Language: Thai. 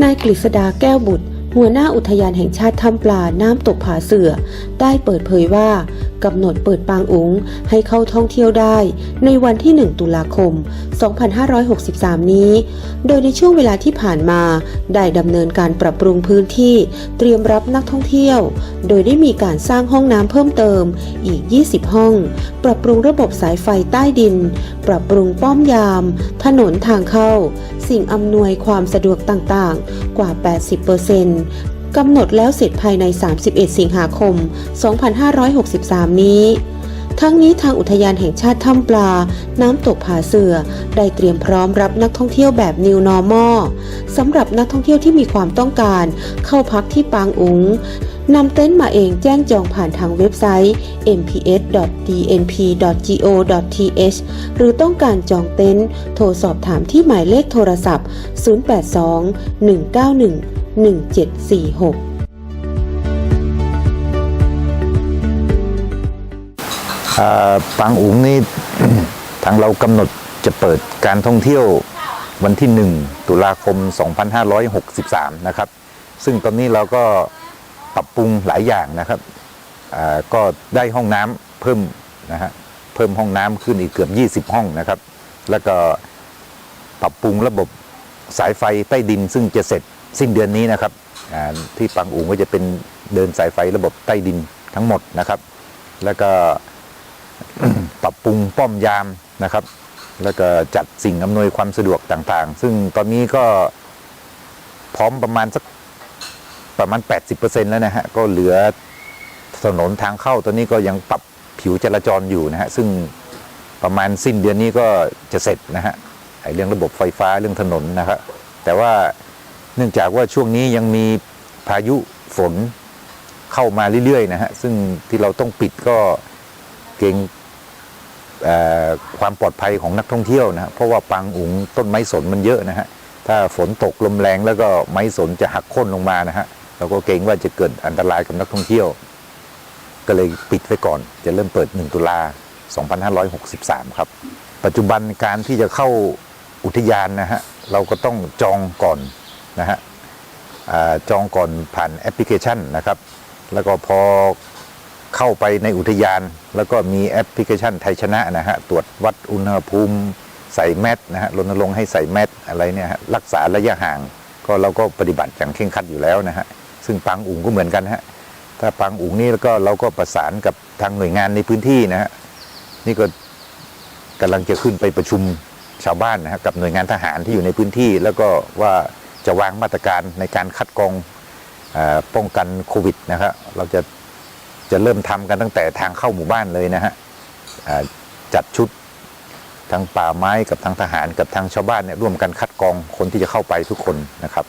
นายกฤษดาแก้วบุตรหัวหน้าอุทยานแห่งชาติถ้ำปลาน้ำตกผาเสือ ได้เปิดเผยว่า กำหนดเปิดปางอุงให้เข้าท่องเที่ยวได้ ในวันที่ 1 ตุลาคม 2563 นี้ โดยในช่วงเวลาที่ผ่านมา ได้ดำเนินการปรับปรุงพื้นที่เตรียมรับนักท่องเที่ยว โดยได้มีการสร้างห้องน้ำเพิ่มเติมอีก 20 ห้อง ปรับปรุงระบบสายไฟใต้ดิน ปรับปรุงป้อมยาม ถนนทางเข้า สิ่งอำนวยความสะดวกต่างๆ กว่า 80% กำหนดแล้วเสร็จภายใน 31 สิงหาคม 2563 นี้ ทั้งนี้ทางอุทยานแห่งชาติถ้ำปลา น้ำตกผาเสือ ได้เตรียมพร้อมรับนักท่องเที่ยวแบบ New Normal สำหรับนักท่องเที่ยวที่มีความต้องการ เข้าพักที่ปางอุ๋ง นำเต็นท์มาเองแจ้งจองผ่านทางเว็บไซต์ mps.dnp.go.th หรือต้องการจองเต็นท์โทรสอบถามที่หมายเลขโทรศัพท์ 082 191 1746อ่าปางอุ๋งนี่ทางเรากำหนดจะเปิดการท่องเที่ยววันที่ 1 ตุลาคม 2563 นะครับ ซึ่งตอนนี้เราก็ ปรับปรุงหลายอย่างนะครับก็ได้ห้องน้ำเพิ่มนะฮะเพิ่มห้องน้ำขึ้นอีกเกือบ 20 ห้องนะครับ แล้วก็ปรับปรุงระบบสายไฟใต้ดิน ซึ่งจะเสร็จสิ้นเดือนนี้นะครับที่ปางอุ๋งก็จะเป็นเดินสายไฟระบบใต้ดินทั้งหมดนะครับ แล้วก็ปรับปรุงป้อมยามนะครับ แล้วก็จัดสิ่งอำนวยความสะดวกต่างๆ ซึ่งตอนนี้ก็พร้อมประมาณสัก ประมาณ 80%แล้วนะฮะก็เหลือถนนทางเข้าตอนนี้ก็ยังปรับผิวจราจรอยู่นะฮะซึ่งประมาณสิ้นเดือนนี้ก็จะเสร็จนะฮะไอเรื่องระบบไฟฟ้าเรื่องถนนนะครับแต่ว่าเนื่องจากว่าช่วงนี้ยังมีพายุฝนเข้ามาเรื่อยๆนะฮะซึ่งที่เราต้องปิดก็เกรงความปลอดภัยของนักท่องเที่ยวนะฮะเพราะว่าปางอุ๋งต้นไม้สนมันเยอะนะฮะถ้าฝนตกลมแรงแล้วก็ไม้สนจะหักโค่นลงมานะฮะ เราก็เกรงว่าจะเกิดอันตรายกับนักท่องเที่ยว ก็เลยปิดไว้ก่อน จะเริ่มเปิด 1 ตุลา 2563 ครับ ปัจจุบันการที่จะเข้าอุทยานนะฮะเราก็ต้องจองก่อนนะฮะจองก่อนผ่านแอปพลิเคชันนะครับ แล้วก็พอเข้าไปในอุทยาน แล้วก็มีแอปพลิเคชันไทยชนะนะฮะตรวจวัดอุณหภูมิใส่แมสนะฮะรณรงค์ให้ใส่แมสอะไรเนี่ยฮะรักษาระยะห่าง ก็เราก็ปฏิบัติอย่างเคร่งครัดอยู่แล้วนะฮะ ซึ่งปางอุ๋งก็เหมือนกันฮะถ้าปางอุ๋งนี่แล้วก็เราก็ประสานกับทางหน่วยงานในพื้นที่นะฮะนี่ก็กำลังจะขึ้นไปประชุมชาวบ้านนะฮะกับหน่วยงานทหารที่อยู่ในพื้นที่ แล้วก็ว่าจะวางมาตรการในการคัดกรองอป้องกันโควิดนะครับเราจะจะเริ่มทำกันตั้งแต่ทางเข้าหมู่บ้านเลยนะฮะจัดชุดทางป่าไม้กับทางทหารกับทางชาวบ้านเนี่ยร่วมกันคัดกรองคนที่จะเข้าไปทุกคนนะครับ